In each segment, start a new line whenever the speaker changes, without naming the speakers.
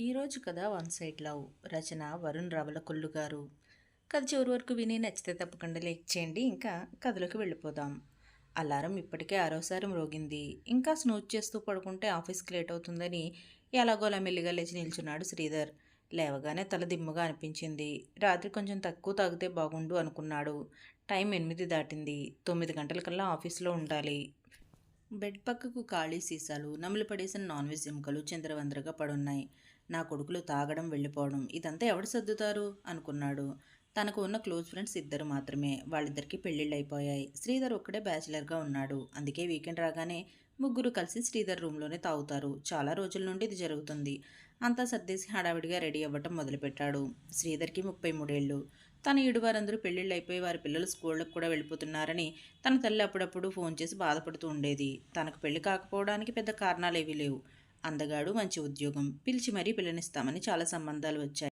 ఈరోజు కథ one side love. రచన వరుణ్ రవలకొల్లు గారు. కథ చివరి వరకు విని నచ్చితే తప్పకుండా లైక్ చేయండి. ఇంకా కథలోకి వెళ్ళిపోదాం. అలారం ఇప్పటికే ఆరోసారం రోగింది. ఇంకా స్నూజ్ చేస్తూ పడుకుంటే ఆఫీస్కి లేట్ అవుతుందని ఎలాగోలా మెల్లిగా లేచి నిల్చున్నాడు శ్రీధర్. లేవగానే తల దిమ్ముగా అనిపించింది. రాత్రి కొంచెం తక్కువ తాగితే బాగుండు అనుకున్నాడు. టైం ఎనిమిది దాటింది. తొమ్మిది గంటలకల్లా ఆఫీస్లో ఉండాలి. బెడ్ పక్కకు ఖాళీ సీసాలు నములు పడేసిన నాన్ వెజ్ ఎముకలు చంద్రవందరగా పడున్నాయి. నా కొడుకులు తాగడం వెళ్ళిపోవడం ఇదంతా ఎవడు సర్దుతారు? అనుకున్నాడు. తనకు ఉన్న క్లోజ్ ఫ్రెండ్స్ ఇద్దరు మాత్రమే. వాళ్ళిద్దరికీ పెళ్ళిళ్ళు అయిపోయాయి శ్రీధర్ ఒక్కడే బ్యాచిలర్గా ఉన్నాడు. అందుకే వీకెండ్ రాగానే ముగ్గురు కలిసి శ్రీధర్ రూమ్లోనే తాగుతారు. చాలా రోజుల నుండి ఇది జరుగుతుంది. అంతా సర్దేసి హడావిడిగా రెడీ అవ్వటం మొదలుపెట్టాడు. శ్రీధర్కి ముప్పై మూడేళ్ళు. తన ఈడు వారందరూ పెళ్ళిళ్ళు అయిపోయి వారి పిల్లలు స్కూళ్ళకు కూడా వెళ్ళిపోతున్నారని తన తల్లి అప్పుడప్పుడు ఫోన్ చేసి బాధపడుతూ ఉండేది. తనకు పెళ్ళి కాకపోవడానికి పెద్ద కారణాలు ఏవీ లేవు. అందగాడు మంచి ఉద్యోగం పిలిచి మరీ పిల్లనిస్తామని చాలా సంబంధాలు వచ్చాయి.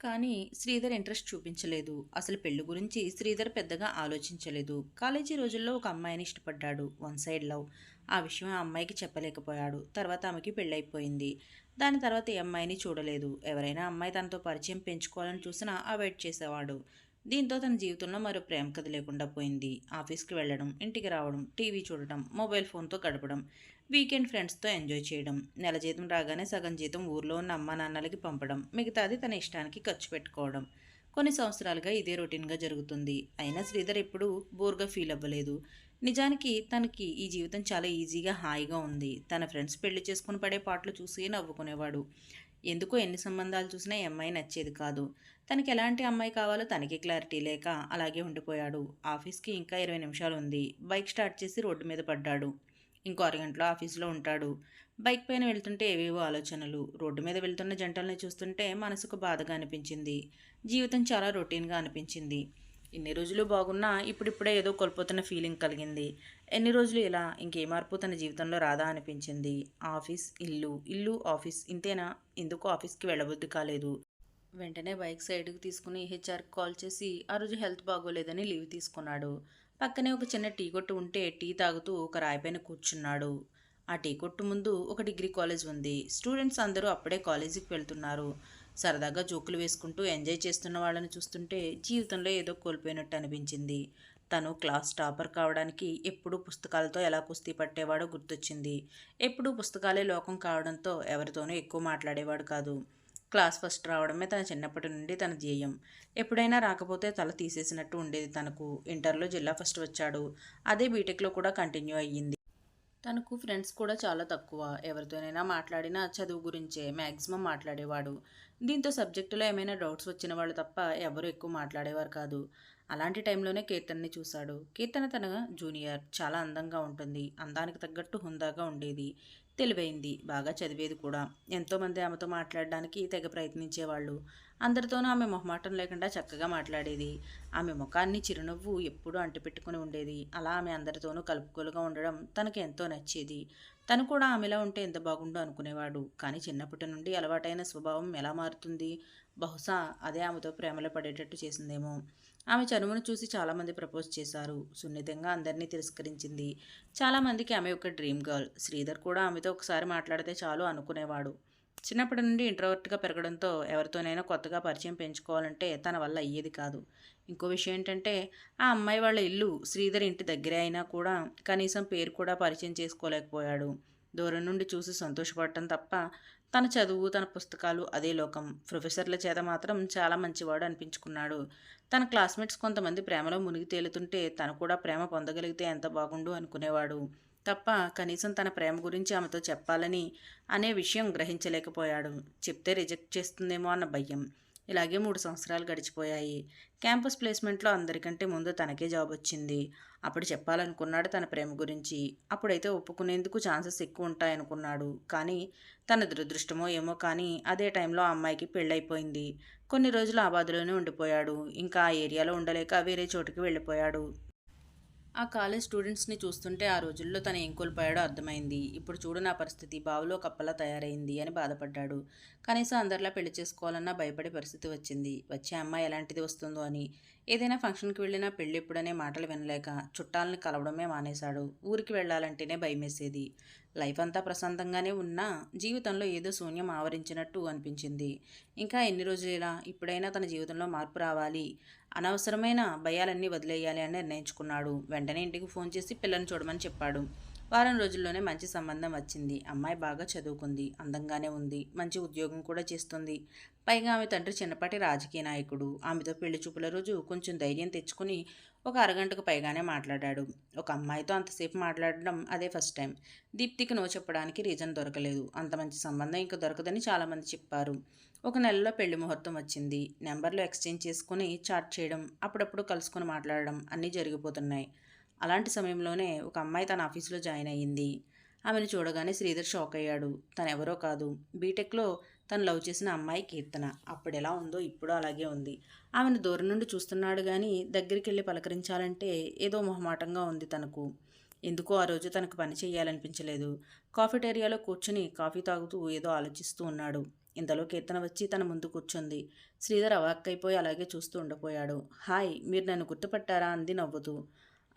కానీ శ్రీధర్ ఇంట్రెస్ట్ చూపించలేదు. అసలు పెళ్ళి గురించి శ్రీధర్ పెద్దగా ఆలోచించలేదు. కాలేజీ రోజుల్లో ఒక అమ్మాయిని ఇష్టపడ్డాడు వన్ సైడ్ లవ్. ఆ విషయం ఆ అమ్మాయికి చెప్పలేకపోయాడు. తర్వాత ఆమెకి పెళ్ళైపోయింది. దాని తర్వాత ఈ అమ్మాయిని చూడలేదు. ఎవరైనా అమ్మాయి తనతో పరిచయం పెంచుకోవాలని చూసినా అవాయిడ్ చేసేవాడు. దీంతో తన జీవితంలో మరో ప్రేమ కథ లేకుండా పోయింది. ఆఫీస్కి వెళ్ళడం ఇంటికి రావడం టీవీ చూడటం మొబైల్ ఫోన్తో గడపడం. వీకెండ్ ఫ్రెండ్స్తో ఎంజాయ్ చేయడం నెల జీతం రాగానే సగం జీతం ఊర్లో ఉన్న అమ్మా నాన్నలకి పంపడం మిగతాది తన ఇష్టానికి ఖర్చు పెట్టుకోవడం. కొన్ని సంవత్సరాలుగా ఇదే రొటీన్గా జరుగుతుంది. అయినా శ్రీధర్ ఎప్పుడూ బోర్గా ఫీల్ అవ్వలేదు. నిజానికి తనకి ఈ జీవితం చాలా ఈజీగా హాయిగా ఉంది. తన ఫ్రెండ్స్ పెళ్ళి చేసుకుని పడే పాటలు చూసి నవ్వుకునేవాడు. ఎందుకో ఎన్ని సంబంధాలు చూసినా ఈ అమ్మాయి నచ్చేది కాదు. తనకి ఎలాంటి అమ్మాయి కావాలో తనకి క్లారిటీ లేక అలాగే ఉండిపోయాడు. ఆఫీస్కి ఇంకా ఇరవై నిమిషాలు ఉంది. బైక్ స్టార్ట్ చేసి రోడ్డు మీద పడ్డాడు. ఇంకో అరగంటలో ఆఫీస్లో ఉంటాడు. బైక్ పైన వెళ్తుంటే ఏవేవో ఆలోచనలు. రోడ్డు మీద వెళ్తున్న జంటల్ని చూస్తుంటే మనసుకు బాధగా అనిపించింది. జీవితం చాలా రొటీన్గా అనిపించింది. ఇన్ని రోజులు బాగున్నా ఇప్పుడిప్పుడే ఏదో కోల్పోతున్న ఫీలింగ్ కలిగింది. ఎన్ని రోజులు ఇలా ఇంకే మార్పు తన జీవితంలో రాదా అనిపించింది. ఆఫీస్ ఇల్లు ఇల్లు ఆఫీస్ ఇంతేనా? ఎందుకు ఆఫీస్కి వెళ్ళబుద్ధి కాలేదు? వెంటనే బైక్ సైడ్కి తీసుకుని హెచ్ఆర్కి కాల్ చేసి ఆ రోజు హెల్త్ బాగోలేదని లీవ్ తీసుకున్నాడు. పక్కనే ఒక చిన్న టీ కొట్టు ఉంటే టీ తాగుతూ ఒక రాయిపైన కూర్చున్నాడు. ఆ టీ కొట్టు ముందు ఒక డిగ్రీ కాలేజ్ ఉంది. స్టూడెంట్స్ అందరూ అప్పుడే కాలేజీకి వెళ్తున్నారు. సరదాగా జోకులు వేసుకుంటూ ఎంజాయ్ చేస్తున్న వాళ్ళని చూస్తుంటే జీవితంలో ఏదో కోల్పోయినట్టు అనిపించింది. తను క్లాస్ టాపర్ కావడానికి ఎప్పుడూ పుస్తకాలతో ఎలా కుస్తీ పట్టేవాడో గుర్తొచ్చింది. ఎప్పుడూ పుస్తకాలే లోకం కావడంతో ఎవరితోనూ ఎక్కువ మాట్లాడేవాడు కాదు. క్లాస్ ఫస్ట్ రావడమే తన చిన్నప్పటి నుండి తన ధ్యేయం. ఎప్పుడైనా రాకపోతే తల తీసేసినట్టు ఉండేది తనకు. ఇంటర్లో జిల్లా ఫస్ట్ వచ్చాడు. అదే బీటెక్లో కూడా కంటిన్యూ అయ్యింది. తనకు ఫ్రెండ్స్ కూడా చాలా తక్కువ. ఎవరితోనైనా మాట్లాడినా చదువు గురించే మ్యాక్సిమం మాట్లాడేవాడు. దీంతో సబ్జెక్టులో ఏమైనా డౌట్స్ వచ్చిన వాళ్ళు తప్ప ఎవరు ఎక్కువ మాట్లాడేవారు కాదు. అలాంటి టైంలోనే కీర్తన్ని చూశాడు. కీర్తన తన జూనియర్. చాలా అందంగా ఉంటుంది. అందానికి తగ్గట్టు హుందాగా ఉండేది. తెలివైంది. బాగా చదివేది కూడా. ఎంతోమంది ఆమెతో మాట్లాడడానికి తెగ ప్రయత్నించేవాళ్ళు. అందరితోనూ ఆమె మొహమాటం లేకుండా చక్కగా మాట్లాడేది. ఆమె ముఖాన్ని చిరునవ్వు ఎప్పుడూ అంటిపెట్టుకుని ఉండేది. అలా ఆమె అందరితోనూ కలుపుకోలుగా ఉండడం తనకు ఎంతో నచ్చేది. తను కూడా ఆమెలా ఉంటే ఎంత బాగుండో అనుకునేవాడు. కానీ చిన్నప్పటి నుండి అలవాటైన స్వభావం ఎలా మారుతుంది? బహుశా అదే ఆమెతో ప్రేమలో పడేటట్టు చేసిందేమో. ఆమె చనువును చూసి చాలామంది ప్రపోజ్ చేశారు. సున్నితంగా అందరినీ తిరస్కరించింది. చాలామందికి ఆమె ఒక డ్రీమ్ గర్ల్. శ్రీధర్ కూడా ఆమెతో ఒకసారి మాట్లాడితే చాలు అనుకునేవాడు. చిన్నప్పటి నుండి ఇంట్రోవర్ట్గా పెరగడంతో ఎవరితోనైనా కొత్తగా పరిచయం పెంచుకోవాలంటే తన వల్ల అయ్యేది కాదు. ఇంకో విషయం ఏంటంటే ఆ అమ్మాయి వాళ్ళ ఇల్లు శ్రీధర్ ఇంటి దగ్గరే అయినా కూడా కనీసం పేరు కూడా పరిచయం చేసుకోలేకపోయాడు. దూరం నుండి చూసి సంతోషపడటం తప్ప తన చదువు తన పుస్తకాలు అదే లోకం. ప్రొఫెసర్ల చేత మాత్రం చాలా మంచివాడు అనిపించుకున్నాడు. తన క్లాస్మేట్స్ కొంతమంది ప్రేమలో మునిగి తేలుతుంటే తను కూడా ప్రేమ పొందగలిగితే ఎంత బాగుండు అనుకునేవాడు. తప్ప కనీసం తన ప్రేమ గురించి ఆమెతో చెప్పాలని అనే విషయం గ్రహించలేకపోయాడు. చెప్తే రిజెక్ట్ చేస్తుందేమో అన్న భయం. ఇలాగే మూడు సంవత్సరాలు గడిచిపోయాయి. క్యాంపస్ ప్లేస్మెంట్లో అందరికంటే ముందు తనకే జాబ్ వచ్చింది. అప్పుడు చెప్పాలనుకున్నాడు తన ప్రేమ గురించి. అప్పుడైతే ఒప్పుకునేందుకు ఛాన్సెస్ ఎక్కువ ఉంటాయనుకున్నాడు. కానీ తన దురదృష్టమో ఏమో కానీ అదే టైంలో ఆ అమ్మాయికి పెళ్ళైపోయింది. కొన్ని రోజులు ఆ బాధలోనే ఉండిపోయాడు. ఇంకా ఆ ఏరియాలో ఉండలేక వేరే చోటుకి వెళ్ళిపోయాడు. ఆ కాలేజ్ స్టూడెంట్స్ని చూస్తుంటే ఆ రోజుల్లో తను ఏం కోల్పోయాడో అర్థమైంది. ఇప్పుడు చూడు నా పరిస్థితి బావులో కప్పలా తయారైంది అని బాధపడ్డాడు. కనీసం అందరిలా పెళ్ళి చేసుకోవాలన్నా భయపడే పరిస్థితి వచ్చింది. వచ్చే అమ్మాయి ఎలాంటిది వస్తుందో అని ఏదైనా ఫంక్షన్కి వెళ్ళినా పెళ్ళిప్పుడనే మాటలు వినలేక చుట్టాలని కలవడమే మానేశాడు. ఊరికి వెళ్ళాలంటేనే భయమేసేది. లైఫ్ అంతా ప్రశాంతంగానే ఉన్నా జీవితంలో ఏదో శూన్యం ఆవరించినట్టు అనిపించింది. ఇంకా ఎన్ని రోజులేలా ఇప్పుడైనా తన జీవితంలో మార్పు రావాలి. అనవసరమైన భయాలన్నీ వదిలేయాలి అని నిర్ణయించుకున్నాడు. వెంటనే ఇంటికి ఫోన్ చేసి పిల్లని చూడమని చెప్పాడు. వారం రోజుల్లోనే మంచి సంబంధం వచ్చింది. అమ్మాయి బాగా చదువుకుంది. అందంగానే ఉంది. మంచి ఉద్యోగం కూడా చేస్తుంది. పైగా ఆమె తండ్రి చిన్నపాటి రాజకీయ నాయకుడు. ఆమెతో పెళ్ళి చూపుల రోజు కొంచెం ధైర్యం తెచ్చుకుని ఒక అరగంటకు పైగానే మాట్లాడాడు. ఒక అమ్మాయితో అంతసేపు మాట్లాడడం అదే ఫస్ట్ టైం. దీప్తికి నో చెప్పడానికి రీజన్ దొరకలేదు. అంత మంచి సంబంధం ఇంకా దొరకదని చాలామంది చెప్పారు. ఒక నెలలో పెళ్ళి ముహూర్తం వచ్చింది. నెంబర్లు ఎక్స్చేంజ్ చేసుకుని చాట్ చేయడం అప్పుడప్పుడు కలుసుకుని మాట్లాడడం అన్నీ జరిగిపోతున్నాయి. అలాంటి సమయంలోనే ఒక అమ్మాయి తన ఆఫీసులో జాయిన్ అయ్యింది. ఆమెను చూడగానే శ్రీధర్ షాక్ అయ్యాడు. తనెవరో కాదు. బీటెక్లో తను లవ్ చేసిన అమ్మాయి కీర్తన. అప్పుడు ఎలా ఉందో ఇప్పుడు అలాగే ఉంది. ఆమెను దూరం నుండి చూస్తున్నాడు కానీ దగ్గరికి వెళ్ళి పలకరించాలంటే ఏదో మొహమాటంగా ఉంది తనకు. ఎందుకో ఆ రోజు తనకు పని చేయాలనిపించలేదు కాఫీటేరియాలో కూర్చుని కాఫీ తాగుతూ ఏదో ఆలోచిస్తూ ఉన్నాడు. ఇంతలో కీర్తన వచ్చి తన ముందు కూర్చుంది. శ్రీధర్ అవాక్కైపోయి అలాగే చూస్తూ ఉండిపోయాడు. హాయ్ మీరు నన్ను గుర్తుపట్టారా? అంది నవ్వుతూ.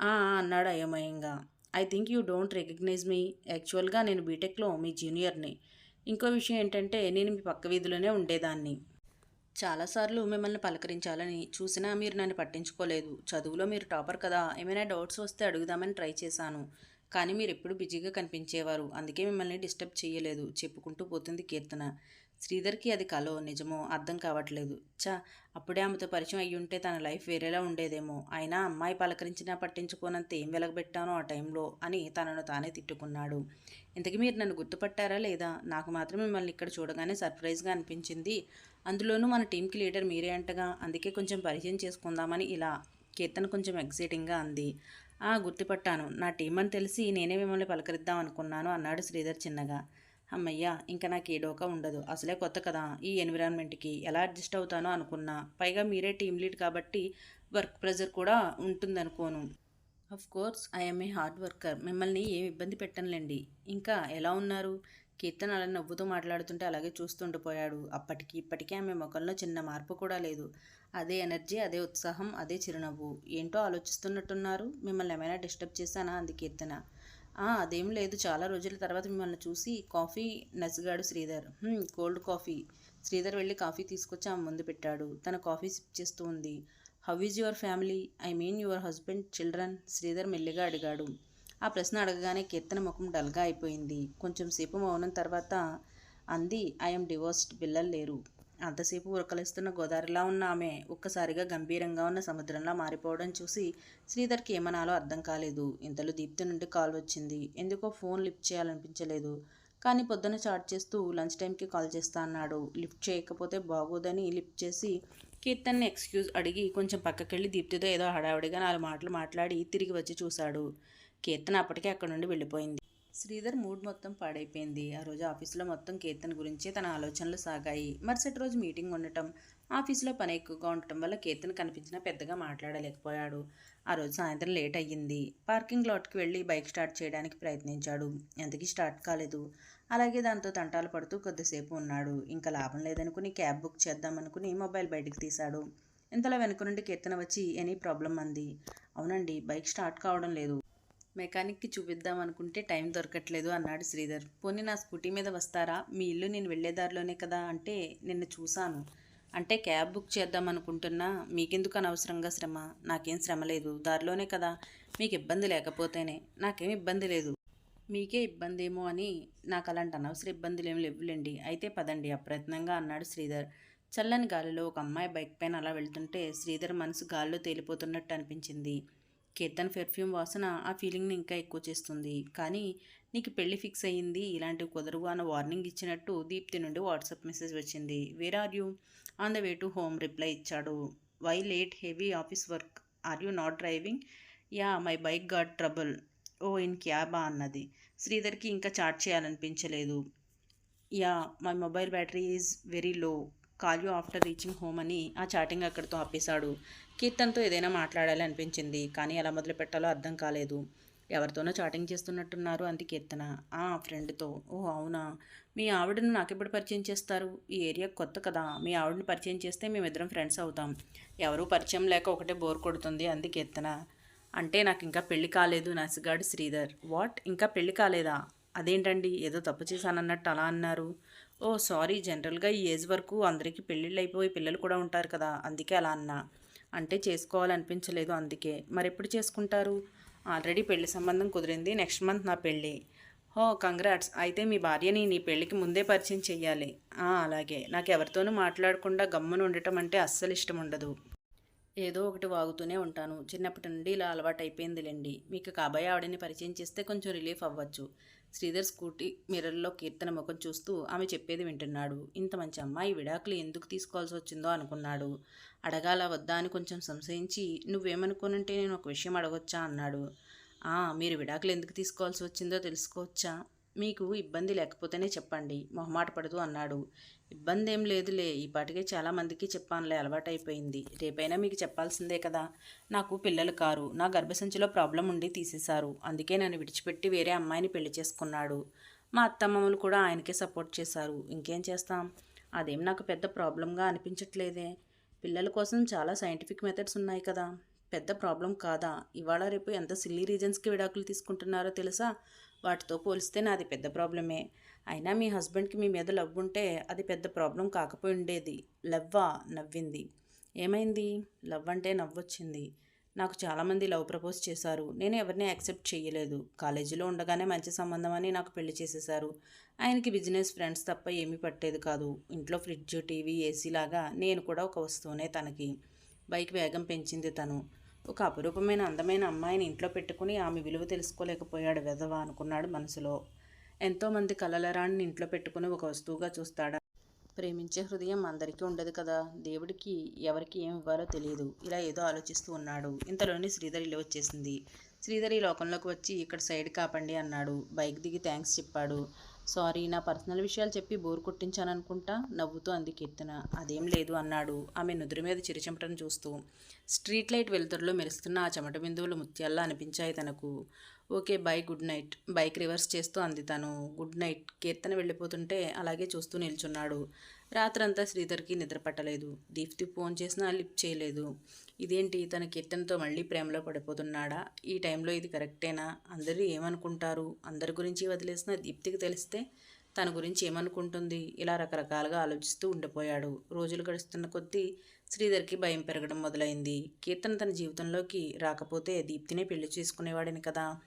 "ఆ" అన్నాడు అయోమయంగా. I think you don't recognise me. యాక్చువల్గా నేను బీటెక్లో మీ జూనియర్ని. ఇంకో విషయం ఏంటంటే నేను మీ పక్క వీధిలోనే ఉండేదాన్ని. చాలాసార్లు మిమ్మల్ని పలకరించాలని చూసినా మీరు నన్ను పట్టించుకోలేదు. చదువులో మీరు టాపర్ కదా ఏమైనా డౌట్స్ వస్తే అడుగుదామని ట్రై చేశాను. కానీ మీరు ఎప్పుడు బిజీగా కనిపించేవారు. అందుకే మిమ్మల్ని డిస్టర్బ్ చేయలేదు. చెప్పుకుంటూ పోతుంది కీర్తన. శ్రీధర్కి అది కలో నిజమో అర్థం కావట్లేదు. చా అప్పుడే ఆమెతో పరిచయం అయ్యి ఉంటే తన లైఫ్ వేరేలా ఉండేదేమో. అయినా అమ్మాయి పలకరించినా పట్టించుకోనంత ఏం వెలగబెట్టానో ఆ టైంలో అని తనను తానే తిట్టుకున్నాడు. ఇంతకీ మీరు నన్ను గుర్తుపట్టారా లేదా? నాకు మాత్రం మిమ్మల్ని ఇక్కడ చూడగానే సర్ప్రైజ్గా అనిపించింది. అందులోనూ మన టీంకి లీడర్ మీరే అంటగా అందుకే కొంచెం పరిచయం చేసుకుందామని ఇలా కీర్తన కొంచెం ఎగ్జైటింగ్గా అంది. ఆ గుర్తుపట్టాను. నా టీం అని తెలిసి నేనే మిమ్మల్ని పలకరిద్దాం అనుకున్నాను అన్నాడు శ్రీధర్ చిన్నగా. అమ్మయ్యా ఇంకా నాకు ఏ డోకా ఉండదు. అసలే కొత్త కదా. ఈ ఎన్విరాన్మెంట్కి ఎలా అడ్జస్ట్ అవుతానో అనుకున్నా. పైగా మీరే టీం లీడ్ కాబట్టి వర్క్ ప్రెజర్ కూడా ఉంటుందనుకోను. Of course I'm a hard worker మిమ్మల్ని ఏం ఇబ్బంది పెట్టనులేండి. ఇంకా ఎలా ఉన్నారు? కీర్తన అలా నవ్వుతూ మాట్లాడుతుంటే అలాగే చూస్తుండిపోయాడు అప్పటికి ఇప్పటికీ ఆమె ముఖంలో చిన్న మార్పు కూడా లేదు. అదే ఎనర్జీ అదే ఉత్సాహం అదే చిరునవ్వు. ఏంటో ఆలోచిస్తున్నట్టున్నారు. మిమ్మల్ని ఏమైనా డిస్టర్బ్ చేశానా అంది కీర్తన. అదేం లేదు. చాలా రోజుల తర్వాత మిమ్మల్ని చూసి కాఫీ నసిగాడు శ్రీధర్. Cold coffee. శ్రీధర్ వెళ్ళి కాఫీ తీసుకొచ్చి ఆమె ముందు పెట్టాడు. తన కాఫీ సిప్ చేస్తూ ఉంది. How is your family I mean your husband children Sridhar మెల్లిగా అడిగాడు. ఆ ప్రశ్న అడగగానే కీర్తన ముఖం డల్గా అయిపోయింది. కొంచెం సేపు మౌనం తర్వాత అంది ఐఎమ్ డివోర్స్డ్ పిల్లలు లేరు. అంతసేపు ఉరకలిస్తున్న గోదావరిలా ఉన్న ఆమె ఒక్కసారిగా గంభీరంగా ఉన్న సముద్రంలా మారిపోవడం చూసి శ్రీధర్కి ఏమనాలో అర్థం కాలేదు. ఇంతలో దీప్తి నుండి కాల్ వచ్చింది. ఎందుకో ఫోన్ లిఫ్ట్ చేయాలనిపించలేదు. కానీ పొద్దున చాట్ చేస్తూ లంచ్ టైంకి కాల్ చేస్తా అన్నాడు. లిఫ్ట్ చేయకపోతే బాగోదని లిఫ్ట్ చేసి కీర్తన్ని ఎక్స్క్యూజ్ అడిగి కొంచెం పక్కకెళ్ళి దీప్తితో ఏదో హడావిడిగా నాలుగు మాటలు మాట్లాడి తిరిగి వచ్చి చూశాడు. కీర్తన అప్పటికే అక్కడి నుండి వెళ్ళిపోయింది. శ్రీధర్ మూడ్ మొత్తం పాడైపోయింది. ఆ రోజు ఆఫీసులో మొత్తం కీర్తన్ గురించే తన ఆలోచనలు సాగాయి. మరుసటి రోజు మీటింగ్ ఉండటం ఆఫీసులో పని ఎక్కువగా ఉండటం వల్ల కీర్తన్ కనిపించినా పెద్దగా మాట్లాడలేకపోయాడు. ఆ రోజు సాయంత్రం లేట్ అయ్యింది. పార్కింగ్ లాట్కి వెళ్ళి బైక్ స్టార్ట్ చేయడానికి ప్రయత్నించాడు. ఎంతకీ స్టార్ట్ కాలేదు? అలాగే దాంతో తంటాలు పడుతూ కొద్దిసేపు ఉన్నాడు. ఇంకా లాభం లేదనుకుని క్యాబ్ బుక్ చేద్దామనుకుని మొబైల్ బయటికి తీశాడు. ఇంతలో వెనుక నుండి కీర్తన వచ్చి ఎనీ ప్రాబ్లం అంది. అవునండి బైక్ స్టార్ట్ కావడం లేదు. మెకానిక్కి చూపిద్దాం అనుకుంటే టైం దొరకట్లేదు అన్నాడు శ్రీధర్. పోనీ నా స్కూటీ మీద వస్తారా? మీ ఇల్లు నేను వెళ్ళే దారిలోనే కదా అంటే నిన్ను చూశాను. అంటే క్యాబ్ బుక్ చేద్దాం అనుకుంటున్నా. మీకెందుకు అనవసరంగా శ్రమ? నాకేం శ్రమ లేదు. దారిలోనే కదా. మీకు ఇబ్బంది లేకపోతేనే. నాకేం ఇబ్బంది లేదు. మీకే ఇబ్బంది ఏమో అని నాకు అలాంటి అనవసర ఇబ్బందులు ఏమి లేవులేండి. అయితే పదండి. అప్రయత్నంగా అన్నాడు శ్రీధర్. చల్లని గాలిలో ఒక అమ్మాయి బైక్ పైన అలా వెళ్తుంటే శ్రీధర్ మనసు గాల్లో తేలిపోతున్నట్టు అనిపించింది. కీర్తన్ పెర్ఫ్యూమ్ వాసన ఆ ఫీలింగ్ని ఇంకా ఎక్కువ చేస్తుంది. కానీ నీకు పెళ్ళి ఫిక్స్ అయ్యింది ఇలాంటివి కుదరవు అన్న వార్నింగ్ ఇచ్చినట్టు దీప్తి నుండి వాట్సాప్ మెసేజ్ వచ్చింది. Where are you? On the way to home reply ఇచ్చాడు. Why late heavy office work. Are you not driving? Ya my bike got trouble. Oh in క్యాబా అన్నది. శ్రీధర్కి ఇంకా chat చేయాలనిపించలేదు. Ya my mobile battery is very low. Call you after reaching home అని ఆ chatting అక్కడితో ఆపేశాడు. కీర్తన్తో ఏదైనా మాట్లాడాలి అనిపించింది కానీ ఎలా మొదలు పెట్టాలో అర్థం కాలేదు. ఎవరితోనో చాటింగ్ చేస్తున్నట్టున్నారు అంది కీర్తన. ఆ ఫ్రెండ్తో ఓ అవునా? మీ ఆవిడను నాకెప్పుడు పరిచయం చేస్తారు? ఈ ఏరియా కొత్త కదా మీ ఆవిడని పరిచయం చేస్తే మేమిద్దరం ఫ్రెండ్స్ అవుతాం. ఎవరూ పరిచయం లేక ఒకటే బోర్ కొడుతుంది అంది కీర్తన. అంటే నాకు ఇంకా పెళ్ళి కాలేదు నసిగాడు శ్రీధర్. వాట్? ఇంకా పెళ్ళి కాలేదా? అదేంటండి? ఏదో తప్పు చేశానన్నట్టు అలా అన్నారు. ఓ సారీ జనరల్గా ఈ ఏజ్ వరకు అందరికీ పెళ్ళిళ్ళు అయిపోయి పిల్లలు కూడా ఉంటారు కదా అందుకే అలా అన్నా. అంటే చేసుకోవాలనిపించలేదు అందుకే. మరి ఎప్పుడు చేసుకుంటారు? ఆల్రెడీ పెళ్ళి సంబంధం కుదిరింది నెక్స్ట్ మంత్ నా పెళ్ళి. హో కంగ్రాట్స్. అయితే మీ భార్యని నీ పెళ్ళికి ముందే పరిచయం చెయ్యాలి. అలాగే. నాకు ఎవరితోనూ మాట్లాడకుండా గమ్మున ఉండటం అంటే అస్సలు ఇష్టం ఉండదు ఏదో ఒకటి వాగుతూనే ఉంటాను. చిన్నప్పటి నుండి ఇలా అలవాటు అయిపోయిందిలేండి మీకు కాబోయే ఆవిడని పరిచయం చేస్తే కొంచెం రిలీఫ్ అవ్వచ్చు. శ్రీధర్ స్కూటీ మిర్రర్లో కీర్తన ముఖం చూస్తూ ఆమె చెప్పేది వింటున్నాడు. ఇంత మంచి అమ్మాయి విడాకులు ఎందుకు తీసుకోవాల్సి వచ్చిందో అనుకున్నాడు. అడగాల వద్దా అని కొంచెం సంశయించి నువ్వేమనుకోనంటే నేను ఒక విషయం అడగొచ్చా అన్నాడు. మీరు విడాకులు ఎందుకు తీసుకోవాల్సి వచ్చిందో తెలుసుకోవచ్చా? మీకు ఇబ్బంది లేకపోతేనే చెప్పండి. మొహమాట పడుతూ అన్నాడు. ఇబ్బంది ఏం లేదులే ఈ పాటికే చాలా మందికి చెప్పానులే అలవాటైపోయింది. రేపైనా మీకు చెప్పాల్సిందే కదా. నాకు పిల్లలు కారు నా గర్భసంచిలో ప్రాబ్లం ఉండి తీసేశారు. అందుకే నన్ను విడిచిపెట్టి వేరే అమ్మాయిని పెళ్ళి చేసుకున్నాడు. మా అత్తమ్మలు కూడా ఆయనకే సపోర్ట్ చేశారు. ఇంకేం చేస్తాం? అదేం నాకు పెద్ద ప్రాబ్లంగా అనిపించట్లేదే. పిల్లల కోసం చాలా సైంటిఫిక్ మెథడ్స్ ఉన్నాయి కదా. పెద్ద ప్రాబ్లం కాదా? ఇవాళ రేపు ఎంత సిల్లీ రీజన్స్కి విడాకులు తీసుకుంటున్నారో తెలుసా? వాటితో పోలిస్తే నాది పెద్ద ప్రాబ్లమే. అయినా మీ హస్బెండ్కి మీ మీద లవ్ ఉంటే అది పెద్ద ప్రాబ్లం కాకపోయి ఉండేది. లవ్వా? నవ్వింది. ఏమైంది? లవ్ అంటే నవ్వొచ్చింది. నాకు చాలామంది లవ్ ప్రపోజ్ చేశారు. నేను ఎవరిని యాక్సెప్ట్ చేయలేదు. కాలేజీలో ఉండగానే మంచి సంబంధం అని నాకు పెళ్ళి చేసేశారు. ఆయనకి బిజినెస్ ఫ్రెండ్స్ తప్ప ఏమీ పట్టేది కాదు. ఇంట్లో ఫ్రిడ్జ్ టీవీ ఏసీ లాగా నేను కూడా ఒక వస్తువునే తనకి. బైక్ వేగం పెంచింది తను. ఒక అపురూపమైన అందమైన అమ్మాయిని ఇంట్లో పెట్టుకుని ఆమె విలువ తెలుసుకోలేకపోయాడు వెధవ అనుకున్నాడు మనసులో. ఎంతోమంది కలలరాన్ని ఇంట్లో పెట్టుకుని ఒక వస్తువుగా చూస్తాడా? ప్రేమించే హృదయం అందరికీ ఉండదు కదా. దేవుడికి ఎవరికి ఏం ఇవ్వాలో తెలియదు ఇలా ఏదో ఆలోచిస్తూ ఉన్నాడు. ఇంతలోనే శ్రీధర్ ఇల్లు వచ్చేసింది. శ్రీధర్ ఈ లోకంలోకి వచ్చి ఇక్కడ సైడ్ కాపండి అన్నాడు. బైక్ దిగి థ్యాంక్స్ చెప్పాడు. సారీ నా పర్సనల్ విషయాలు చెప్పి బోర్ కొట్టించాననుకుంటా? నవ్వుతూ అంది కీర్తన. అదేం లేదు అన్నాడు. ఆమె నుదురు మీద చిరుచెమటను చూస్తూ. స్ట్రీట్ లైట్ వెలుతురులో మెరుస్తున్న ఆ చెమట బిందువులు ముత్యాల్లా అనిపించాయి తనకు. Okay bye good night. Bike reverse చేస్తూ అంది తను. Good night. కీర్తన వెళ్ళిపోతుంటే అలాగే చూస్తూ నిల్చున్నాడు. రాత్రంతా శ్రీధర్కి నిద్ర పట్టలేదు. దీప్తి ఫోన్ చేసినా లిఫ్ట్ చేయలేదు. ఇదేంటి తన కీర్తనతో మళ్ళీ ప్రేమలో పడిపోతున్నాడా? ఈ టైంలో ఇది కరెక్టేనా? అందరూ ఏమనుకుంటారు? అందరి గురించి వదిలేసిన దీప్తికి తెలిస్తే తన గురించి ఏమనుకుంటుంది? ఇలా రకరకాలుగా ఆలోచిస్తూ ఉండిపోయాడు. రోజులు గడుస్తున్న కొద్దీ శ్రీధర్కి భయం పెరగడం మొదలైంది. కీర్తన తన జీవితంలోకి రాకపోతే దీప్తినే పెళ్ళి చేసుకునేవాడని కదా?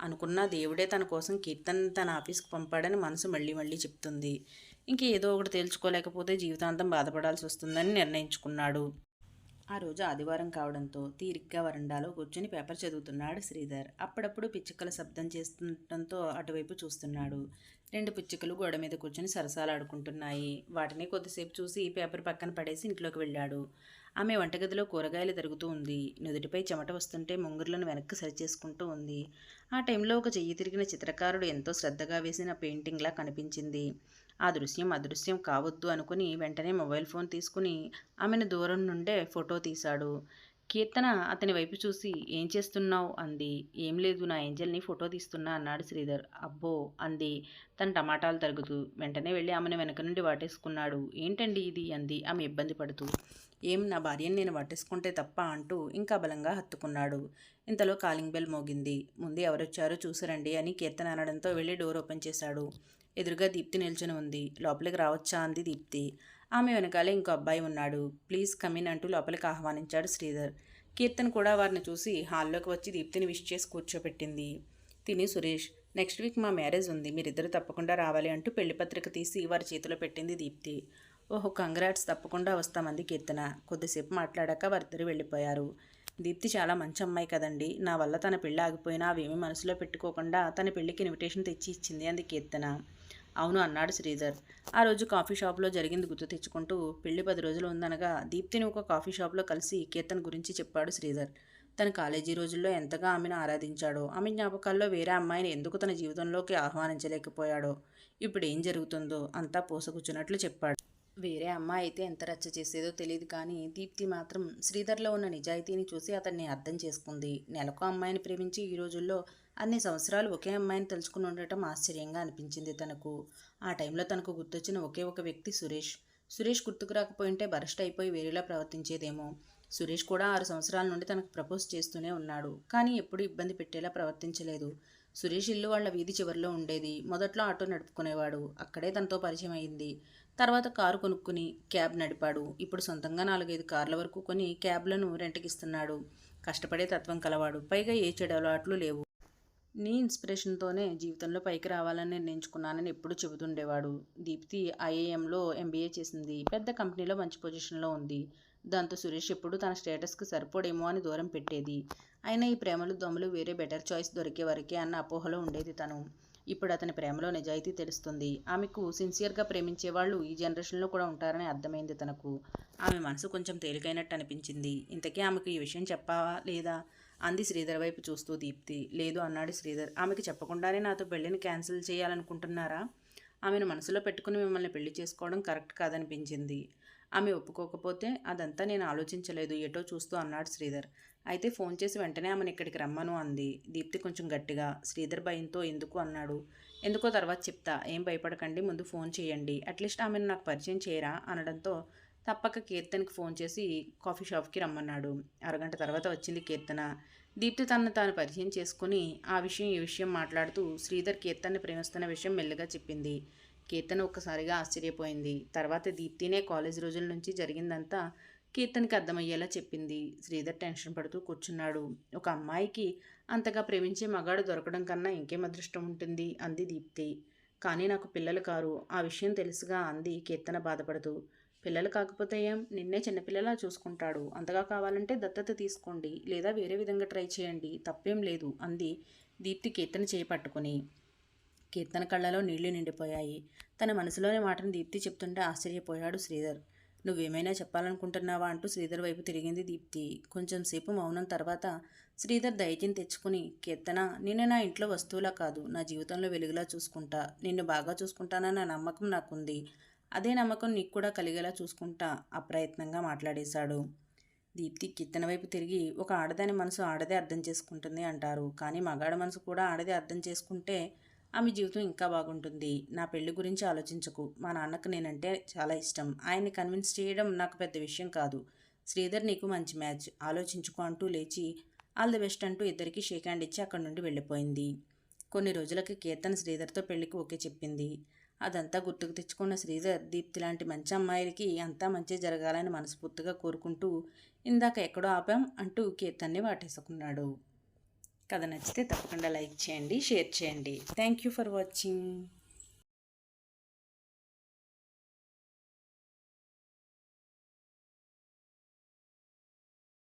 అనుకున్న దేవుడే తన కోసం కీర్తన్ తన ఆఫీస్కి పంపాడని మనసు మళ్ళీ మళ్ళీ చెప్తుంది. ఇంక ఏదో ఒకటి తేల్చుకోలేకపోతే జీవితాంతం బాధపడాల్సి వస్తుందని నిర్ణయించుకున్నాడు. ఆ రోజు ఆదివారం కావడంతో తీరిగ్గా వరండాలో కూర్చొని పేపర్ చదువుతున్నాడు శ్రీధర్. అప్పుడప్పుడు పిచ్చుకల శబ్దం చేస్తుండటంతో అటువైపు చూస్తున్నాడు. రెండు పిచ్చుకలు గోడ మీద కూర్చొని సరసాలాడుకుంటున్నాయి. వాటిని కొద్దిసేపు చూసి పేపర్ పక్కన పడేసి ఇంట్లోకి వెళ్ళాడు. ఆమె వంటగదిలో కూరగాయలు తరుగుతూ ఉంది. నుదుటిపై చెమట వస్తుంటే ముంగురులను వెనక్కి సరిచేసుకుంటూ ఉంది. ఆ టైంలో ఒక చెయ్యి తిరిగిన చిత్రకారుడు ఎంతో శ్రద్ధగా వేసిన పెయింటింగ్లా కనిపించింది. ఆ దృశ్యం అదృశ్యం కావద్దు అనుకుని వెంటనే మొబైల్ ఫోన్ తీసుకుని ఆమెను దూరం నుండే ఫోటో తీశాడు. కీర్తన అతని వైపు చూసి ఏం చేస్తున్నావు? అంది. ఏం లేదు నా ఏంజల్ని ఫోటో తీస్తున్నా అన్నాడు శ్రీధర్. అబ్బో అంది. తన టమాటాలు తరుగుతూ వెంటనే వెళ్ళి ఆమెను వెనక నుండి వాటేసుకున్నాడు. ఏంటండి ఇది? అంది ఆమె ఇబ్బంది పడుతూ. ఏం నా భార్యని నేను పట్టేసుకుంటే తప్ప అంటూ ఇంకా బలంగా హత్తుకున్నాడు. ఇంతలో కాలింగ్ బెల్ మోగింది. ముందు ఎవరొచ్చారో చూసారండి అని కీర్తన అనడంతో వెళ్ళి డోర్ ఓపెన్ చేశాడు. ఎదురుగా దీప్తి నిల్చుని ఉంది. లోపలికి రావచ్చా అంది దీప్తి. ఆమె వెనకాలే ఇంకో అబ్బాయి ఉన్నాడు. ప్లీజ్ కమిన్ అంటూ లోపలికి ఆహ్వానించాడు శ్రీధర్. కీర్తన్ కూడా వారిని చూసి హాల్లోకి వచ్చి దీప్తిని విష్ చేసి కూర్చోపెట్టింది. తిని సురేష్ నెక్స్ట్ వీక్ మా మ్యారేజ్ ఉంది. మీరిద్దరు తప్పకుండా రావాలి అంటూ పెళ్ళి పత్రిక తీసి వారి చేతిలో పెట్టింది దీప్తి. ఓహో కంగ్రాట్స్. తప్పకుండా వస్తామంది కీర్తన. కొద్దిసేపు మాట్లాడాక వారిద్దరు వెళ్ళిపోయారు. దీప్తి చాలా మంచి అమ్మాయి కదండి. నా వల్ల తన పెళ్ళి ఆగిపోయినా అవేమీ మనసులో పెట్టుకోకుండా తన పెళ్ళికి ఇన్విటేషన్ తెచ్చి ఇచ్చింది అంది కీర్తన. అవును అన్నాడు శ్రీధర్. ఆ రోజు కాఫీ షాప్లో జరిగింది గుర్తు తెచ్చుకుంటూ పెళ్ళి పది రోజులు ఉందనగా దీప్తిని ఒక కాఫీ షాప్లో కలిసి కీర్తన గురించి చెప్పాడు శ్రీధర్. తన కాలేజీ రోజుల్లో ఎంతగా ఆమెను ఆరాధించాడో ఆమె జ్ఞాపకాల్లో వేరే అమ్మాయిని ఎందుకు తన జీవితంలోకి ఆహ్వానించలేకపోయాడో ఇప్పుడు ఏం జరుగుతుందో అంతా పోసగుచ్చినట్లు చెప్పాడు. వేరే అమ్మాయి అయితే ఎంత రచ్చ చేసేదో తెలియదు కానీ దీప్తి మాత్రం శ్రీధర్లో ఉన్న నిజాయితీని చూసి అతన్ని అర్థం చేసుకుంది. నెలకు అమ్మాయిని ప్రేమించి ఈ రోజుల్లో అన్ని సంవత్సరాలు ఒకే అమ్మాయిని తలుచుకుని ఉండటం ఆశ్చర్యంగా అనిపించింది తనకు. ఆ టైంలో తనకు గుర్తొచ్చిన ఒకే ఒక వ్యక్తి సురేష్. సురేష్ గుర్తుకు రాకపోయింటే బరస్ట్ అయిపోయి వేరేలా ప్రవర్తించేదేమో. సురేష్ కూడా ఆరు సంవత్సరాల నుండి తనకు ప్రపోజ్ చేస్తూనే ఉన్నాడు. కానీ ఎప్పుడు ఇబ్బంది పెట్టేలా ప్రవర్తించలేదు. సురేష్ ఇల్లు వాళ్ళ వీధి చివరిలో ఉండేది. మొదట్లో ఆటో నడుపుకునేవాడు. అక్కడే తనతో పరిచయం అయింది. తర్వాత కారు కొనుక్కుని క్యాబ్ నడిపాడు. ఇప్పుడు సొంతంగా నాలుగైదు కార్ల వరకు కొని క్యాబ్లను రెంట్కిస్తున్నాడు. కష్టపడే తత్వం కలవాడు. పైగా ఏ చెడు అలవాట్లు లేవు. నీ ఇన్స్పిరేషన్తోనే జీవితంలో పైకి రావాలని నిర్ణయించుకున్నానని ఎప్పుడూ చెబుతుండేవాడు. దీప్తి ఐఏఎంలో ఎంబీఏ చేసింది. పెద్ద కంపెనీలో మంచి పొజిషన్లో ఉంది. దాంతో సురేష్ ఎప్పుడు తన స్టేటస్కి సరిపోడేమో అని దూరం పెట్టేది. అయినా ఈ ప్రేమలు దొమ్మలు వేరే బెటర్ చాయిస్ దొరికే వరకే అన్న అపోహలో ఉండేది తను. ఇప్పుడు అతని ప్రేమలో నిజాయితీ తెలుస్తుంది. ఆమెకు సిన్సియర్గా ప్రేమించే వాళ్ళు ఈ జనరేషన్లో కూడా ఉంటారని అర్థమైంది తనకు. ఆమె మనసు కొంచెం తేలికైనట్టు అనిపించింది. ఇంతకీ ఆమెకు ఈ విషయం చెప్పావా లేదా? అంది శ్రీధర్ వైపు చూస్తూ దీప్తి. లేదు అన్నాడు శ్రీధర్. ఆమెకి చెప్పకుండానే నాతో పెళ్ళిని క్యాన్సిల్ చేయాలనుకుంటున్నారా? ఆమెను మనసులో పెట్టుకుని మిమ్మల్ని పెళ్ళి చేసుకోవడం కరెక్ట్ కాదనిపించింది. ఆమె ఒప్పుకోకపోతే అదంతా నేను ఆలోచించలేదు. ఎటో చూస్తూ అన్నాడు శ్రీధర్. అయితే ఫోన్ చేసి వెంటనే ఆమెను ఇక్కడికి రమ్మను అంది. దీప్తి కొంచెం గట్టిగా శ్రీధర్ భయంతో ఎందుకు అన్నాడు. ఎందుకో తర్వాత చెప్తా ఏం భయపడకండి ముందు ఫోన్ చేయండి. అట్లీస్ట్ ఆమెను నాకు పరిచయం చేయరా అనడంతో తప్పక కీర్తన్కి ఫోన్ చేసి కాఫీ షాప్కి రమ్మన్నాడు. అరగంట తర్వాత వచ్చింది కీర్తన. దీప్తి తనను తాను పరిచయం చేసుకుని ఆ విషయం ఈ విషయం మాట్లాడుతూ శ్రీధర్ కీర్తన్ని ప్రేమిస్తున్న విషయం మెల్లగా చెప్పింది. కీర్తన ఒక్కసారిగా ఆశ్చర్యపోయింది. తర్వాత దీప్తినే కాలేజ్ రోజుల నుంచి జరిగిందంతా కీర్తనకి అర్థమయ్యేలా చెప్పింది. శ్రీధర్ టెన్షన్ పడుతూ కూర్చున్నాడు. ఒక అమ్మాయికి అంతగా ప్రేమించే మగాడు దొరకడం కన్నా ఇంకేం అదృష్టం ఉంటుంది? అంది దీప్తి. కానీ నాకు పిల్లలు కారు. ఆ విషయం తెలుసుగా అంది కీర్తన బాధపడుతూ. పిల్లలు కాకపోతే ఏం? నిన్నే చిన్నపిల్లలా చూసుకుంటాడు. అంతగా కావాలంటే దత్తత తీసుకోండి. లేదా వేరే విధంగా ట్రై చేయండి. తప్పేం లేదు అంది దీప్తి కీర్తన చేపట్టుకుని కీర్తన కళ్ళలో నీళ్ళు నిండిపోయాయి. తన మనసులోని మాటను దీప్తి చెప్తుంటే ఆశ్చర్యపోయాడు శ్రీధర్. నువ్వేమైనా చెప్పాలనుకుంటున్నావా అంటూ శ్రీధర్ వైపు తిరిగింది దీప్తి. కొంచెం సేపు మౌనం తర్వాత శ్రీధర్ ధైర్యం తెచ్చుకుని కీర్తన నిన్ను నా ఇంట్లో వస్తువులా కాదు నా జీవితంలో వెలుగులా చూసుకుంటా. నిన్ను బాగా చూసుకుంటానన్న నమ్మకం నాకుంది. అదే నమ్మకం నీకు కూడా కలిగేలా చూసుకుంటా అప్రయత్నంగా మాట్లాడేశాడు. దీప్తి కీర్తన వైపు తిరిగి ఒక ఆడదాని మనసు ఆడదే అర్థం చేసుకుంటుంది అంటారు. కానీ మగాడ మనసు కూడా ఆడదే అర్థం చేసుకుంటే ఆమె జీవితం ఇంకా బాగుంటుంది. నా పెళ్ళి గురించి ఆలోచించకు. మా నాన్నకు నేనంటే చాలా ఇష్టం. ఆయన్ని కన్విన్స్ చేయడం నాకు పెద్ద విషయం కాదు. శ్రీధర్ నీకు మంచి మ్యాచ్. ఆలోచించుకో అంటూ లేచి ఆల్ ది బెస్ట్ అంటూ ఇద్దరికి షేక్ హ్యాండ్ ఇచ్చి అక్కడి నుండి వెళ్ళిపోయింది. కొన్ని రోజులకి కీర్తన్ శ్రీధర్తో పెళ్ళికి ఓకే చెప్పింది. అదంతా గుర్తుకు తెచ్చుకున్న శ్రీధర్ దీప్తి లాంటి మంచి అమ్మాయిలకి అంతా మంచి జరగాలని మనస్ఫూర్తిగా కోరుకుంటూ ఇందాక ఎక్కడో ఆపాం అంటూ కీర్తన్ని వాటేసుకున్నాడు. కథ నచ్చితే తప్పకుండా లైక్ చేయండి షేర్ చేయండి. Thank you for watching